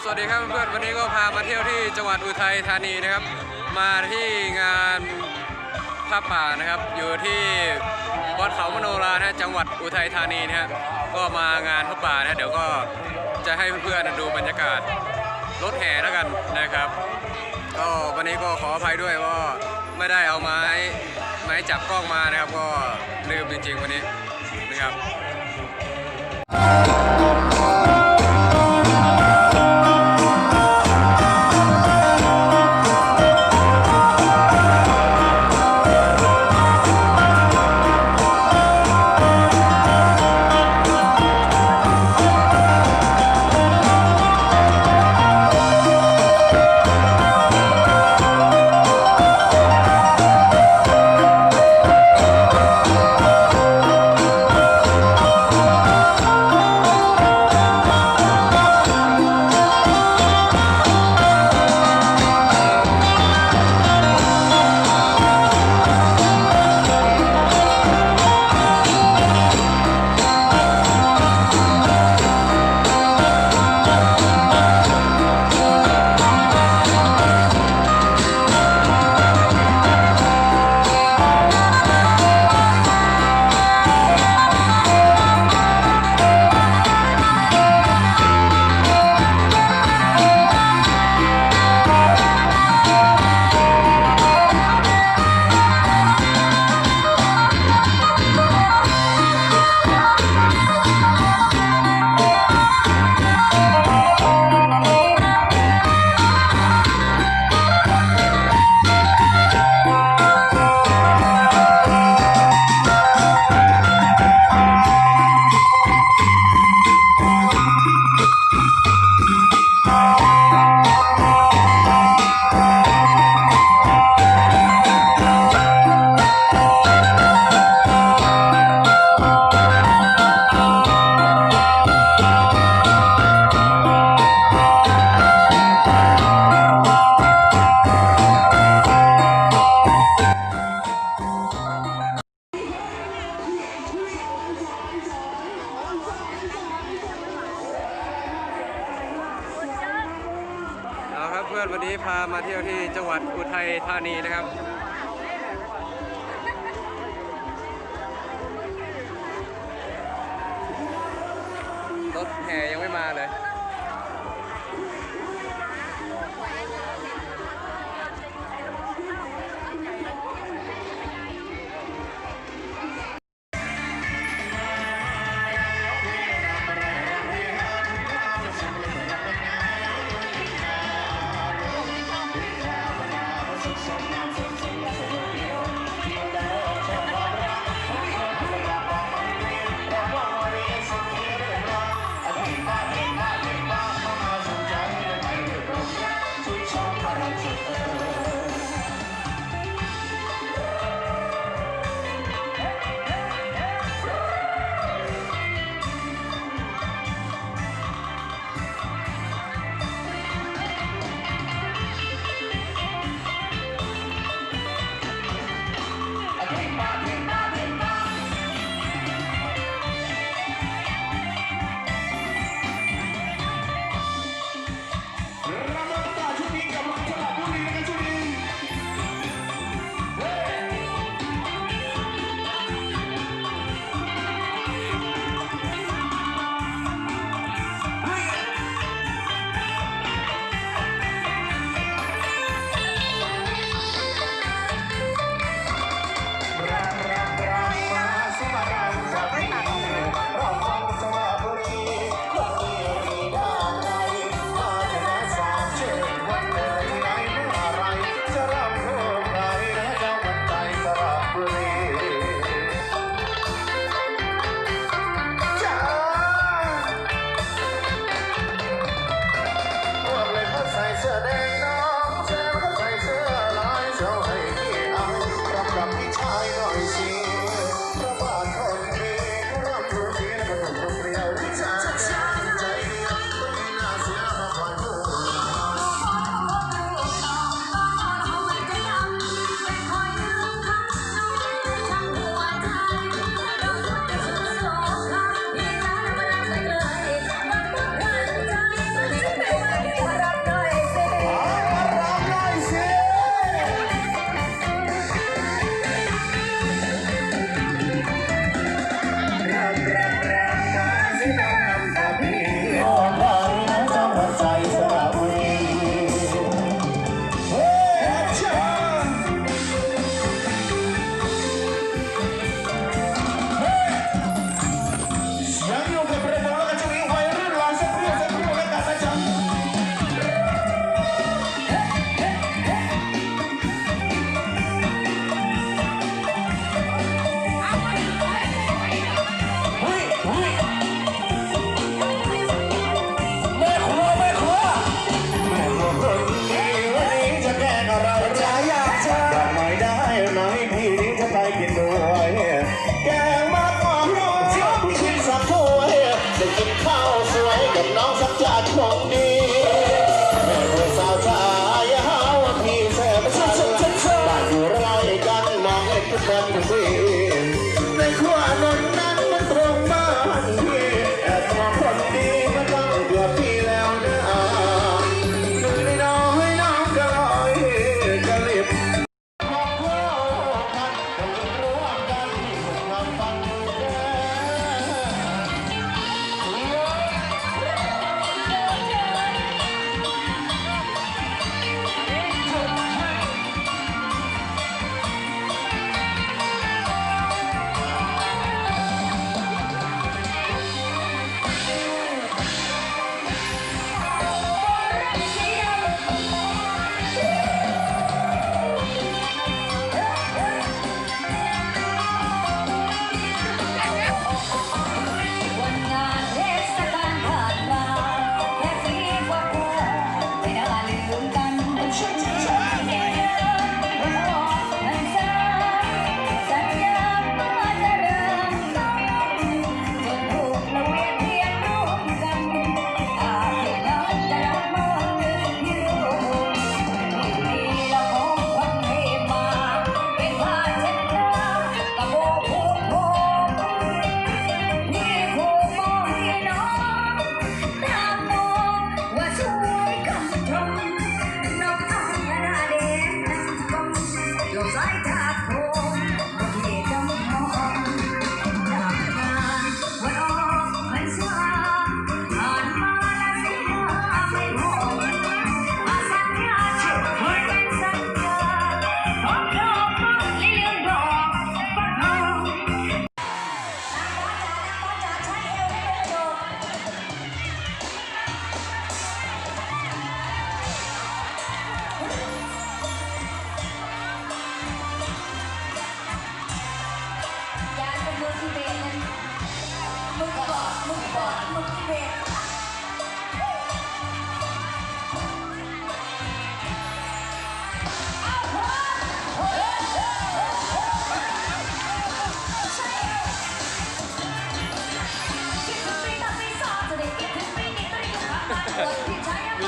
สวัสดีครับเที่ยวที่จังหวัดอุทัยธานีนะครับ มาที่งานผ้าป่านะครับ อยู่ที่วัดเขามโนรานะจังหวัดอุทัยธานีนะฮะก็มางานผ้าป่านะเดี๋ยวก็จะให้เพื่อนๆดูบรรยากาศรถแห่แล้วกันนะครับ ก็วันนี้ก็ขออภัยด้วยว่าไม่ได้เอาไม้ไม้จับกล้องมานะครับ ก็ลืมจริงๆวันนี้นะครับ นวันนี้พามาเที่ยวที่จังหวัดอุทัยธานีนะครับ รถแห่ยังไม่มาเลย 这 I'm I come in. ที่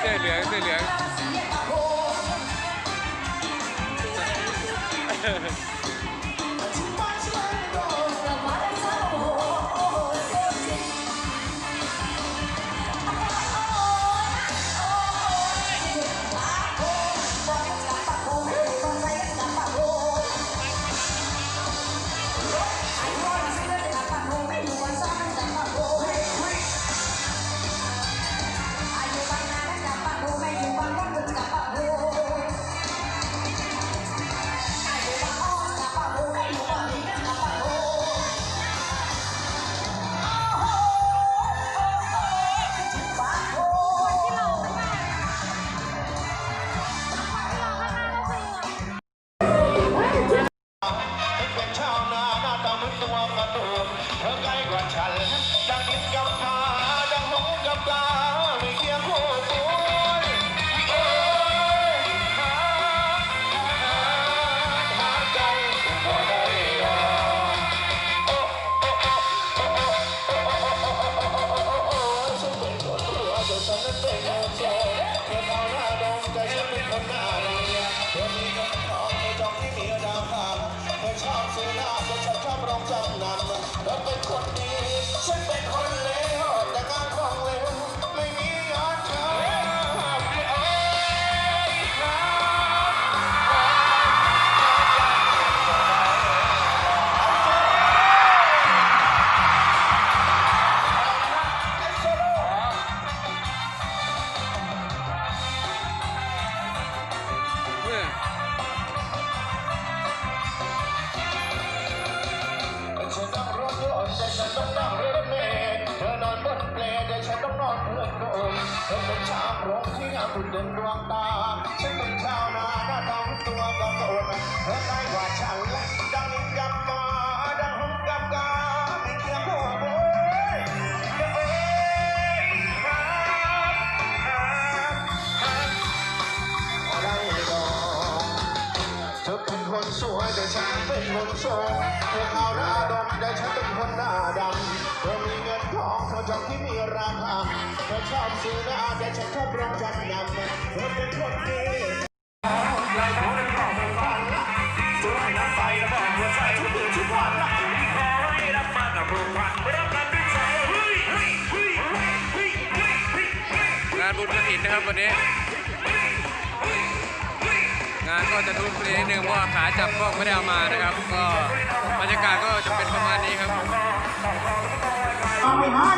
เนสื้อเหลืองเสื้อเหลือง ฉันเป็นคนเลวแต่ก็คล่องเลไม่มีย้อเธอไม่อ่ยรัก ฉันเป็นชาวรงที่งามดุดเด่นดวงตา ฉันเป็นชาวนาหน้าดำตัวกระโดดเธอได้ว่าฉันและดังกับมาดังหงกับกาไม่เคียงหัวโบยเอยครับครับครับอะไรดอกเธอเป็นคนสวยแต่ฉันเป็นคนโสดเธอเอาหน้าดำแต่ฉันเป็นคนหน้าดำเธอมี ของเธอจากที่มีราคาเธอชอบซื้อนะแต่ฉันชอบรองจักหนักเธอเป็นคนดีไหลหัวในกล่องเป็นฟันช่วยน้ำไฟระบอกหัวใจทุกคืนทุกวันขอให้รับมากับรูปพันรับกันด้วยใจงานบุญกระถินนะครับวันนี้ งานก็จะทุ่มเทนิดนึงเพราะขาจับกล้องไม่ได้เอามานะครับ ก็บรรยากาศก็จะเป็นประมาณนี้ครับ I'll be hard